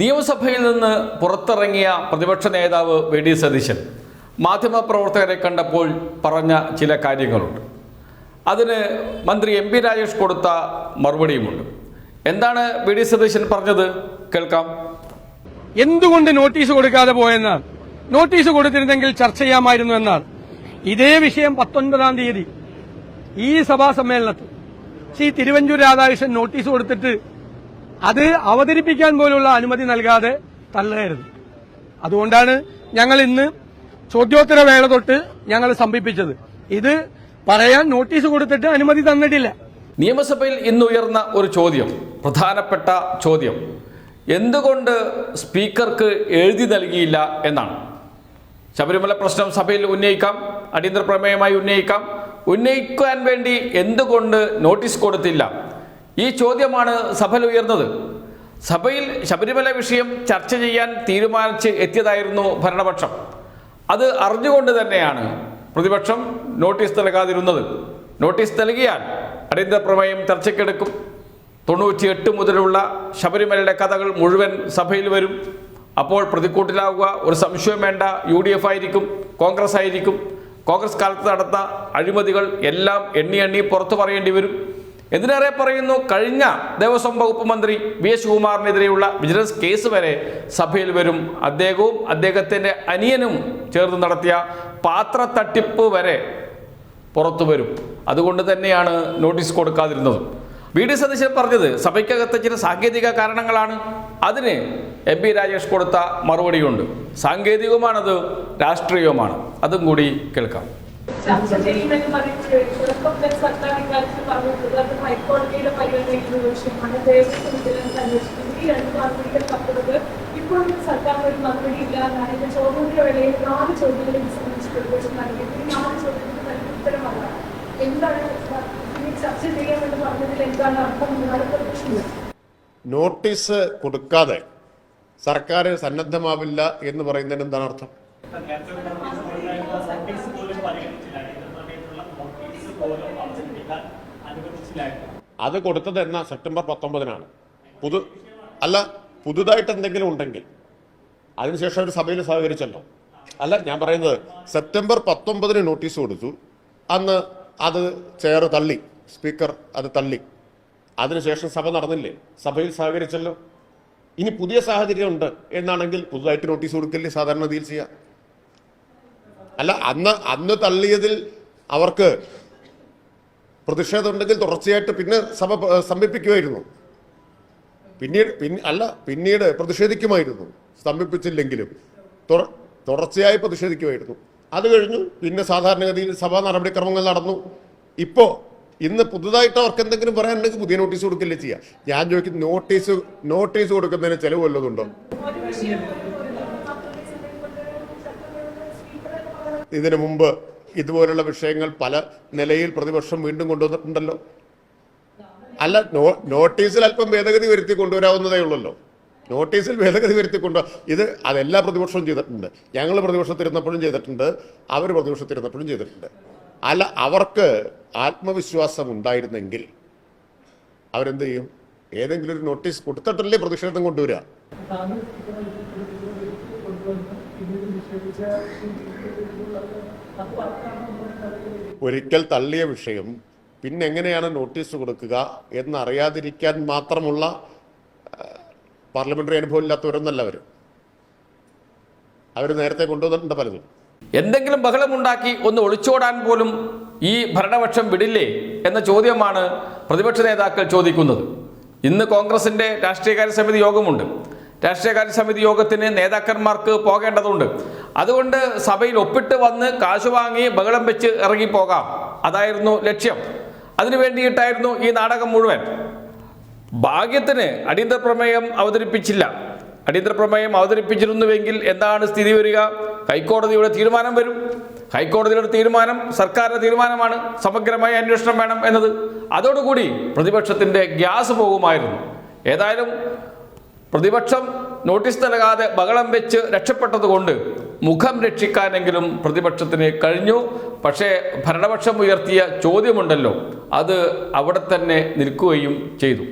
നിയമസഭയിൽ നിന്ന് പുറത്തിറങ്ങിയ പ്രതിപക്ഷ നേതാവ് വി ഡി സതീശൻ മാധ്യമപ്രവർത്തകരെ കണ്ടപ്പോൾ പറഞ്ഞ ചില കാര്യങ്ങളുണ്ട്. അതിന് മന്ത്രി എം പി രാജേഷ് കൊടുത്ത മറുപടിയുമുണ്ട്. എന്താണ് വി ഡി സതീശൻ പറഞ്ഞത്? കേൾക്കാം. എന്തുകൊണ്ട് നോട്ടീസ് കൊടുക്കാതെ പോയെന്നാണ് നോട്ടീസ് കൊടുത്തിരുന്നെങ്കിൽ ചർച്ച ചെയ്യാമായിരുന്നു എന്നാണ്. ഇതേ വിഷയം പത്തൊൻപതാം തീയതി ഈ സഭാ സമ്മേളനത്തിൽ ശ്രീ തിരുവഞ്ചൂർ രാധാകൃഷ്ണൻ നോട്ടീസ് കൊടുത്തിട്ട് അത് അവതരിപ്പിക്കാൻ പോലുള്ള അനുമതി നൽകാതെ തള്ളുകയായിരുന്നു അതുകൊണ്ടാണ് ഞങ്ങൾ ഇന്ന് ചോദ്യോത്തര വേള തൊട്ട് ഞങ്ങൾ സംഭിപ്പിച്ചത് ഇത് പറയാൻ നോട്ടീസ് കൊടുത്തിട്ട് അനുമതി തന്നിട്ടില്ല. നിയമസഭയിൽ ഇന്ന് ഉയർന്ന ഒരു ചോദ്യം പ്രധാനപ്പെട്ട ചോദ്യം. എന്തുകൊണ്ട് സ്പീക്കർക്ക് എഴുതി നൽകിയില്ല എന്നാണ്. ശബരിമല പ്രശ്നം സഭയിൽ ഉന്നയിക്കാം അടിയന്തര പ്രമേയമായി ഉന്നയിക്കാം. ഉന്നയിക്കാൻ വേണ്ടി എന്തുകൊണ്ട് നോട്ടീസ് കൊടുത്തില്ല? ഈ ചോദ്യമാണ് സഭയിൽ ഉയർന്നത്. സഭയിൽ ശബരിമല വിഷയം ചർച്ച ചെയ്യാൻ തീരുമാനിച്ച് എത്തിയതായിരുന്നു ഭരണപക്ഷം. അത് അറിഞ്ഞുകൊണ്ട് തന്നെയാണ് പ്രതിപക്ഷം നോട്ടീസ് നൽകാതിരുന്നത്. നോട്ടീസ് നൽകിയാൽ അടിയന്തര പ്രമേയം ചർച്ചയ്ക്കെടുക്കും. തൊണ്ണൂറ്റിയെട്ട് മുതലുള്ള ശബരിമലയുടെ കഥകൾ മുഴുവൻ സഭയിൽ വരും. അപ്പോൾ പ്രതിക്കൂട്ടിലാവുക ഒരു സംശയം വേണ്ട യു ഡി എഫ് ആയിരിക്കും കോൺഗ്രസ് ആയിരിക്കും. കോൺഗ്രസ് കാലത്ത് നടന്ന അഴിമതികൾ എല്ലാം എണ്ണി എണ്ണി പുറത്തു പറയേണ്ടി വരും. എന്തിനേറെ പറയുന്നു കഴിഞ്ഞ ദേവസ്വം വകുപ്പ് മന്ത്രി വി എസ് ശിവകുമാറിനെതിരെയുള്ള വിജിലൻസ് കേസ് വരെ സഭയിൽ വരും. അദ്ദേഹവും അദ്ദേഹത്തിന്റെ അനിയനും ചേർന്ന് നടത്തിയ പാത്ര തട്ടിപ്പ് വരെ പുറത്തു വരും. അതുകൊണ്ട് തന്നെയാണ് നോട്ടീസ് കൊടുക്കാതിരുന്നത്. വി ഡി സതീശൻ പറഞ്ഞത് സഭയ്ക്കകത്ത് ചില സാങ്കേതിക കാരണങ്ങളാണ്. അതിന് എം പി രാജേഷ് കൊടുത്ത മറുപടിയുണ്ട്. സാങ്കേതികവുമാണത് രാഷ്ട്രീയവുമാണ്. അതും കൂടി കേൾക്കാം. ചർച്ച ചെയ്യുമെന്ന് പറഞ്ഞിട്ട് തുടക്കം സർക്കാർ ഇക്കാര്യത്തിൽ പറഞ്ഞിട്ടുള്ളത് അത് ഹൈക്കോടതിയുടെ പരിഗണനയിലുള്ള വിഷയമാണ് ദേവസ്വം വിജിലൻസ് അന്വേഷിക്കുന്നത് ഈ രണ്ട് മറുപടികൾ തന്നത് ഇപ്പോഴും സർക്കാരിന് ഒരു മറുപടി ഇല്ല എന്നാണ് എന്റെ ചോദ്യത്തിന്റെ വേളയിൽ നാല് ചോദ്യങ്ങളെ ഇത് സംബന്ധിച്ച് നൽകിയത് ഈ നാല് ചോദ്യങ്ങൾക്ക് നൽകിയ ഉത്തരമല്ല എന്താണ് ഇനി ചർച്ച ചെയ്യാമെന്ന് പറഞ്ഞതിൽ എന്താണ് അർത്ഥം എന്നാണ് പ്രതിപക്ഷം നോട്ടീസ് കൊടുക്കാതെ സർക്കാർ സന്നദ്ധമാവില്ല എന്ന് പറയുന്നതിന് എന്താണ് അർത്ഥം? അത് കൊടുത്തത് എന്നാ സെപ്റ്റംബർ പത്തൊമ്പതിനാണ്. പുതു അല്ല പുതുതായിട്ട് എന്തെങ്കിലും ഉണ്ടെങ്കിൽ അതിനുശേഷം ഒരു സഭയിൽ സഹകരിച്ചല്ലോ. അല്ല ഞാൻ പറയുന്നത് സെപ്റ്റംബർ പത്തൊമ്പതിന് നോട്ടീസ് കൊടുത്തു. അന്ന് അത് ചെയർ തള്ളി സ്പീക്കർ അത് തള്ളി. അതിനുശേഷം സഭ നടന്നില്ലേ? സഭയിൽ സഹകരിച്ചല്ലോ. ഇനി പുതിയ സാഹചര്യം ഉണ്ട് എന്നാണെങ്കിൽ പുതുതായിട്ട് നോട്ടീസ് കൊടുക്കല്ലേ സാധാരണ രീതിയിൽ അല്ല അന്ന് അന്ന് തള്ളിയതിൽ അവർക്ക് പ്രതിഷേധമുണ്ടെങ്കിൽ തുടർച്ചയായിട്ട് പിന്നെ സഭ സ്തംഭിപ്പിക്കുമായിരുന്നു. പിന്നീട് പിന്നെ അല്ല പിന്നീട് പ്രതിഷേധിക്കുമായിരുന്നു. സ്തംഭിപ്പിച്ചില്ലെങ്കിലും. തുടർ- തുടർച്ചയായി പ്രതിഷേധിക്കുമായിരുന്നു. അത് കഴിഞ്ഞു പിന്നെ സാധാരണഗതിയിൽ സഭാ നടപടിക്രമങ്ങൾ നടന്നു. ഇപ്പോൾ ഇന്ന് പുതുതായിട്ട് അവർക്ക് എന്തെങ്കിലും പറയാനുണ്ടെങ്കിൽ പുതിയ നോട്ടീസ് കൊടുക്കില്ലേ ചെയ്യാം. ഞാൻ ചോദിക്കുന്നത് നോട്ടീസ് നോട്ടീസ് കൊടുക്കുന്നതിന് ചിലവ് വല്ലതുണ്ടോ ഇതിനു മുമ്പ് ഇതുപോലുള്ള വിഷയങ്ങൾ പല നിലയിൽ പ്രതിപക്ഷം വീണ്ടും കൊണ്ടുവന്നിട്ടുണ്ടല്ലോ. അല്ല നോട്ടീസിൽ അല്പം ഭേദഗതി വരുത്തി കൊണ്ടുവരാവുന്നതേ ഉള്ളല്ലോ. നോട്ടീസിൽ ഭേദഗതി വരുത്തി കൊണ്ട് ഇത് അതെല്ലാ പ്രതിപക്ഷവും ചെയ്തിട്ടുണ്ട്. ഞങ്ങൾ പ്രതിപക്ഷത്തിരുന്നപ്പോഴും ചെയ്തിട്ടുണ്ട് അവർ പ്രതിപക്ഷത്തിരുന്നപ്പോഴും ചെയ്തിട്ടുണ്ട്. അല്ല അവർക്ക് ആത്മവിശ്വാസം ഉണ്ടായിരുന്നെങ്കിൽ അവരെന്ത് ചെയ്യും? ഏതെങ്കിലും ഒരു നോട്ടീസ് കൊടുത്തിട്ടല്ലേ പ്രതിഷേധം കൊണ്ടുവരിക. ഒരിക്കൽ തള്ളിയ വിഷയം പിന്നെ എങ്ങനെയാണ് നോട്ടീസ് കൊടുക്കുക എന്നറിയാതിരിക്കാൻ മാത്രമുള്ള പാർലമെന്ററി അനുഭവം ഇല്ലാത്തവരൊന്നല്ല അവർ അവർ നേരത്തെ കൊണ്ടുവന്നിട്ടുണ്ട് പലതും. എന്തെങ്കിലും ബഹളമുണ്ടാക്കി ഒന്ന് ഒളിച്ചോടാൻ പോലും ഈ ഭരണപക്ഷം വിടില്ലേ എന്ന ചോദ്യമാണ് പ്രതിപക്ഷ നേതാക്കൾ ചോദിക്കുന്നത്. ഇന്ന് കോൺഗ്രസിന്റെ രാഷ്ട്രീയകാര്യ സമിതി യോഗമുണ്ട്. രാഷ്ട്രീയകാര്യ സമിതി യോഗത്തിന് നേതാക്കന്മാർക്ക് പോകേണ്ടതുണ്ട്. അതുകൊണ്ട് സഭയിൽ ഒപ്പിട്ട് വന്ന് കാശ് വാങ്ങി ബഹളം വെച്ച് ഇറങ്ങിപ്പോകാം. അതായിരുന്നു ലക്ഷ്യം. അതിനു വേണ്ടിയിട്ടായിരുന്നു ഈ നാടകം മുഴുവൻ. ഭാഗ്യത്തിന് അടിയന്തര പ്രമേയം അവതരിപ്പിച്ചില്ല. അടിയന്തര പ്രമേയം അവതരിപ്പിച്ചിരുന്നുവെങ്കിൽ എന്താണ് സ്ഥിതി വരിക? ഹൈക്കോടതിയുടെ തീരുമാനം വരും. ഹൈക്കോടതിയുടെ തീരുമാനം സർക്കാരിന്റെ തീരുമാനമാണ്. സമഗ്രമായ അന്വേഷണം വേണം എന്നത്. അതോടുകൂടി പ്രതിപക്ഷത്തിന്റെ ഗ്യാസ് പോകുമായിരുന്നു. ഏതായാലും പ്രതിപക്ഷം നോട്ടീസ് നൽകാതെ ബഹളം വെച്ച് രക്ഷപ്പെട്ടതുകൊണ്ട് മുഖം രക്ഷിക്കാനെങ്കിലും പ്രതിപക്ഷത്തിന് കഴിഞ്ഞു. പക്ഷേ ഭരണപക്ഷം ഉയർത്തിയ ചോദ്യമുണ്ടല്ലോ. അത് അവിടെ തന്നെ നിൽക്കുകയും ചെയ്തു.